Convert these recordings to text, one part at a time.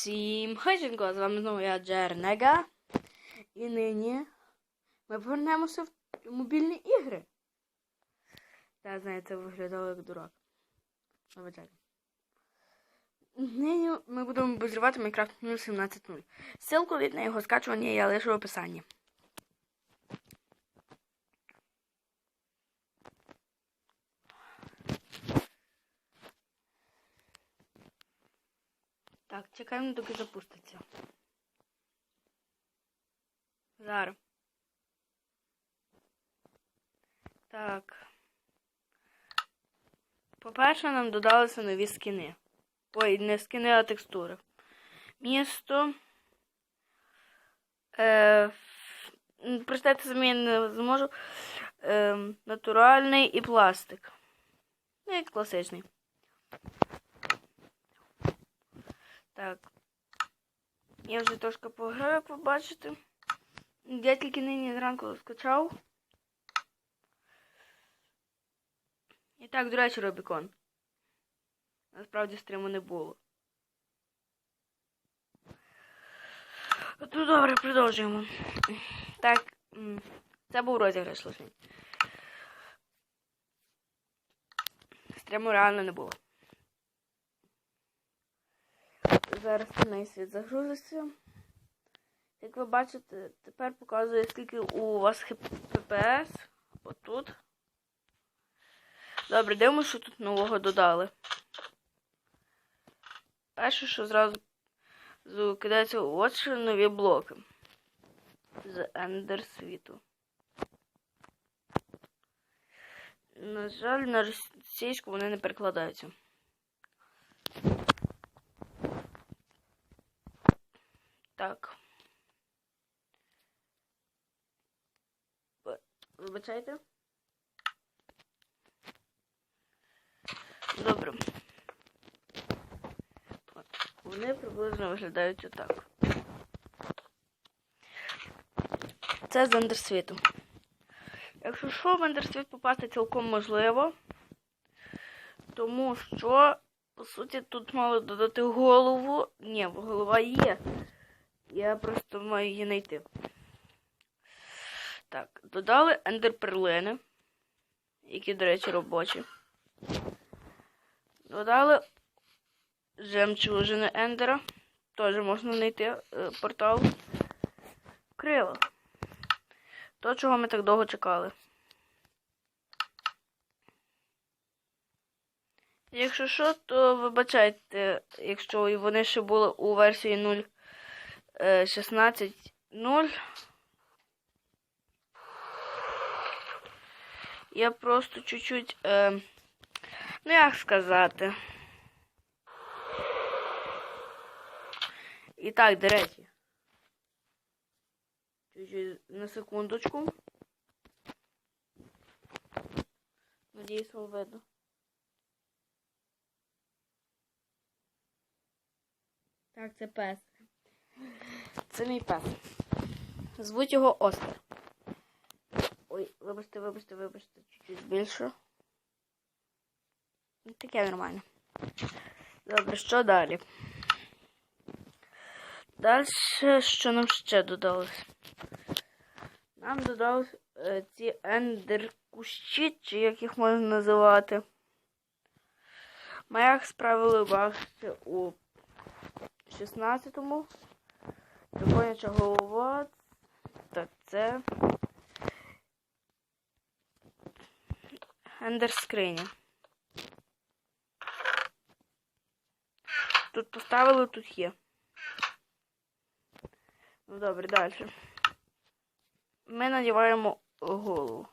Всім хайченко, з вами знову я Джернега. І нині ми повернемося в мобільні ігри. Та знаєте, виглядало як дурак. Вибачайте. Нині ми будемо обозрівати Minecraft 0.17.0. Ссылку від на його скачування я лишу в описанні. Так, чекаємо, доки запуститься. Зараз. Так. По-перше, нам додалися нові скини. Ой, не скини, а текстури. Місто. Е, Прочитати самі я не зможу. Е, натуральний і пластик. Ну, як класичний. Так. Я вже трошки пограв, як ви бачите. Я тільки нині зранку скачав. І так, до речі, Робікон. Насправді стриму не було. Ну добре, продовжуємо. Так, це був розіграш лише. Стриму реально не було. Зараз цей світ загрузиться. Як ви бачите, тепер показує, скільки у вас ППС. Отут. Добре, дивимося, що тут нового додали. Перше, що зразу кидається у очі нові блоки з Ендер світу. На жаль, на російську вони не перекладаються. Так. Вибачайте. Добре. От. Вони приблизно виглядають отак. Це з андерсвіту. Якщо що, в андерсвіт попасти цілком можливо, тому що, по суті, тут мало додати голову. Ні, голова є. Я просто маю її знайти. Так, додали ендерперлини, які, до речі, робочі. Додали жемчужини ендера. Теж можна знайти е, портал. Крила. То, чого ми так довго чекали. Якщо що, то вибачайте, якщо вони ще були у версії 0.16.0. Я просто чуть-чуть, е, ну як сказати. І так, до речі. Чуть-чуть на секундочку. Надіюсь, вам видно. Так, це пес. Це мій пес. Звуть його Оскар. Ой, вибачте, вибачте, вибачте, чуть-чуть більше. Ну, Таке нормально. Добре, що далі? Далі, що нам ще додалось? Нам додалось е, ці ендер-кущі, чи як їх можна називати. Їх справили бачите, у 16-му. Драконяча голова. Так, це. Ендер скриня. Тут поставили, тут є. Ну добре, далі. Ми надіваємо голову.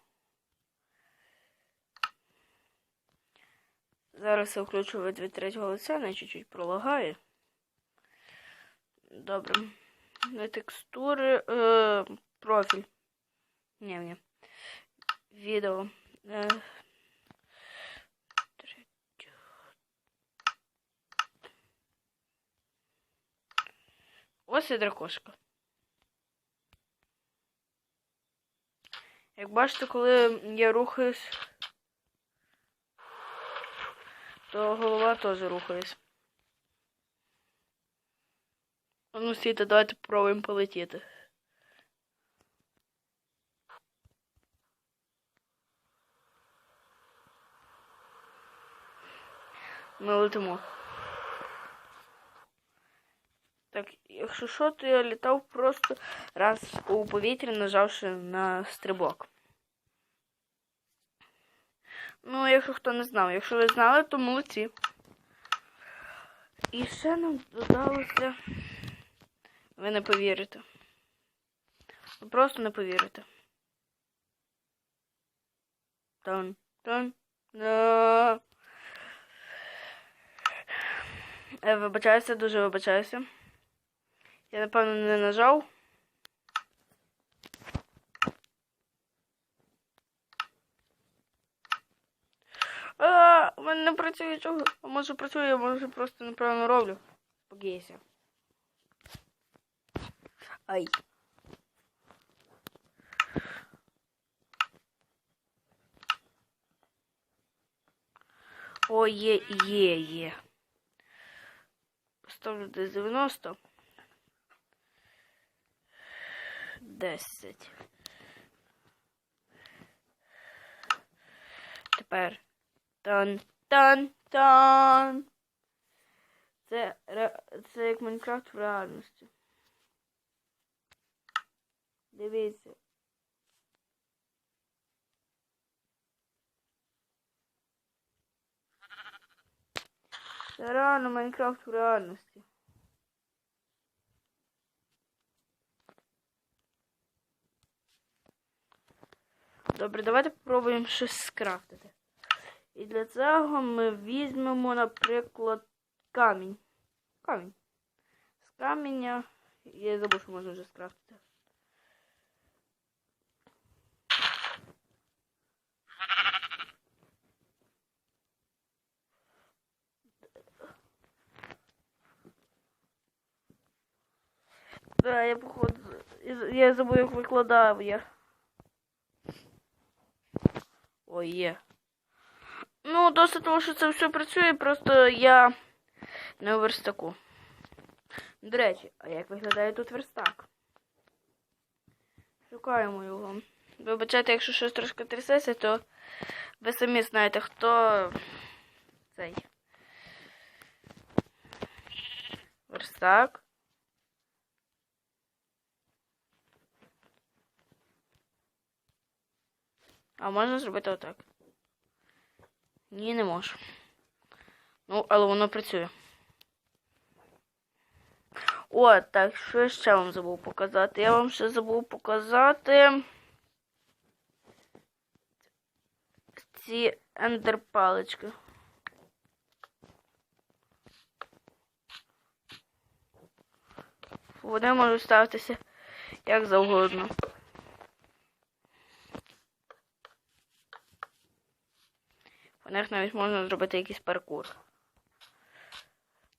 Зараз я включу від третього лиця, не чуть-чуть пролагає. Добре. Не текстури, е, профіль. Ні, ні. Відео. Е, Ось і дракошка. Як бачите, коли я рухаюсь, то голова теж рухається. Ну, стійте, давайте попробуємо полетіти. Ми летимо. Так, якщо що, то я літав просто раз у повітрі, нажавши на стрибок. Ну, якщо хто не знав, якщо ви знали, то молодці. І ще нам додалося. Ви не повірите. Ви просто не повірите. Тан, тан, на. Е, Вибачаюся, дуже вибачаюся. Я, напевно, не нажав. А, у мене не працює чого. А може працює, а може просто неправильно роблю. Погейся. Ай. О, є, є, є. Поставлю десь 90. 10. Тепер. Тан, тан, тан. Це, це як Майнкрафт в реальності. Дивіться. Це реально Майнкрафт в реальності. Добре, давайте попробуємо щось скрафтити. І для цього ми візьмемо, наприклад, камінь. Камінь. З каменя. Я забув, що можна вже скрафтити. Да, я походу. Я забув, як викладав я. Ой, є. Ну, досить того, що це все працює, просто я не у верстаку. До речі, а як виглядає тут верстак? Шукаємо його. Вибачайте, якщо щось трошки трясеться, то ви самі знаєте, хто цей. Верстак. А можна зробити отак? Ні, не можу. Ну, але воно працює. О, так, що я ще вам забув показати? Я вам ще забув показати ці ендерпалички. Вони можуть ставитися як завгодно. У них навіть можна зробити якийсь паркур.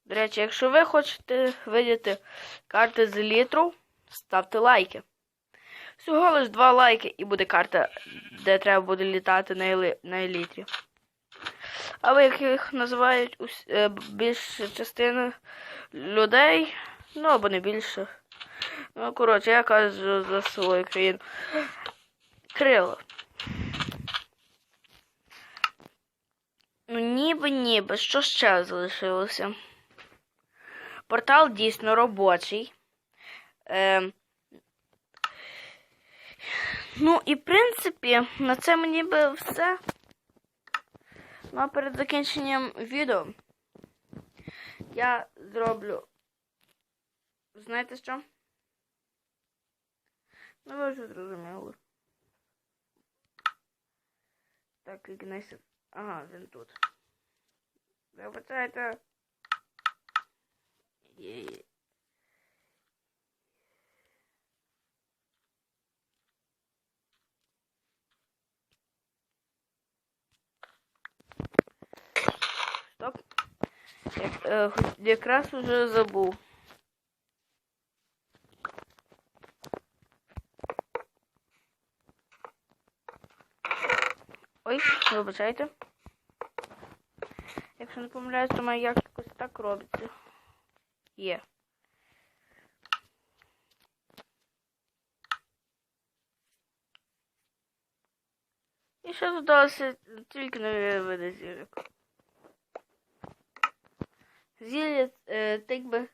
До речі, якщо ви хочете видіти карти з літру, ставте лайки. Всього лиш два лайки і буде карта, де треба буде літати на, елі... на елітрі. Але як їх називають ус... е, більша частина людей, ну або не більше. Ну, коротше, я кажу за свою країну. Крило. Ну, ніби ніби. Що ще залишилося? Портал дійсно робочий. Е, ну, і в принципі, на це мені би все. Ну, а перед закінченням відео я зроблю. Знаєте що? Ну, ви вже зрозуміли. Так, Ігнесів. Ага, він тут. Вибачайте. Є. Стоп. Як, е, якраз уже забув. Ой, вибачайте. Якщо не помиляюсь, то має якось так робиться. Є. І ще додалося тільки нові види зірок. Зілля, е, так би,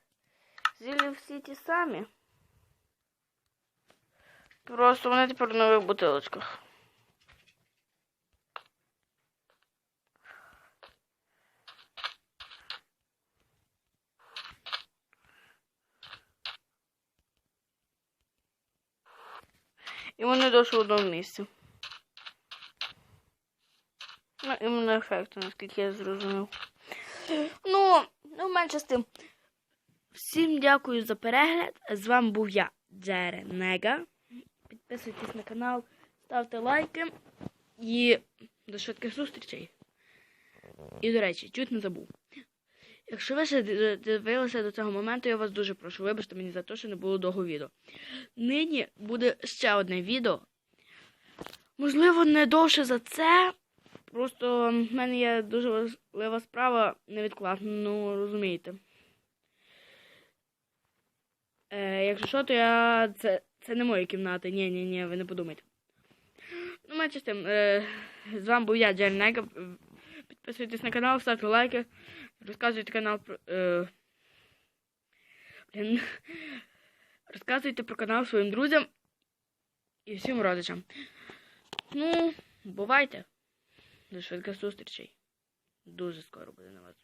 зілля всі ті самі. Просто вони тепер в нових бутилочках. І вони досі в одному місці. Ну, іменно ефекту, наскільки я зрозумів. Ну, ну, менше з тим. Всім дякую за перегляд. З вами був я, Джеренега. Підписуйтесь на канал, ставте лайки і до швидких зустрічей. І, до речі, чуть не забув. Якщо ви ще дивилися до цього моменту, я вас дуже прошу, вибачте мені за те, що не було довго відео. Нині буде ще одне відео. Можливо, не довше за це. Просто в мене є дуже важлива справа невідкладна, ну розумієте. Е, якщо що, то я. Це, це не мої кімнати. Ні, ні, ні, ви не подумайте. Ну, менше з тим. Е, з вами був я, Джерн Нега. Підписуйтесь на канал, ставте лайки, розказуйте канал про. Е, блін. Розказуйте про канал своїм друзям і всім родичам. Ну, бувайте. До швидких зустрічей. Дуже скоро буде на вас.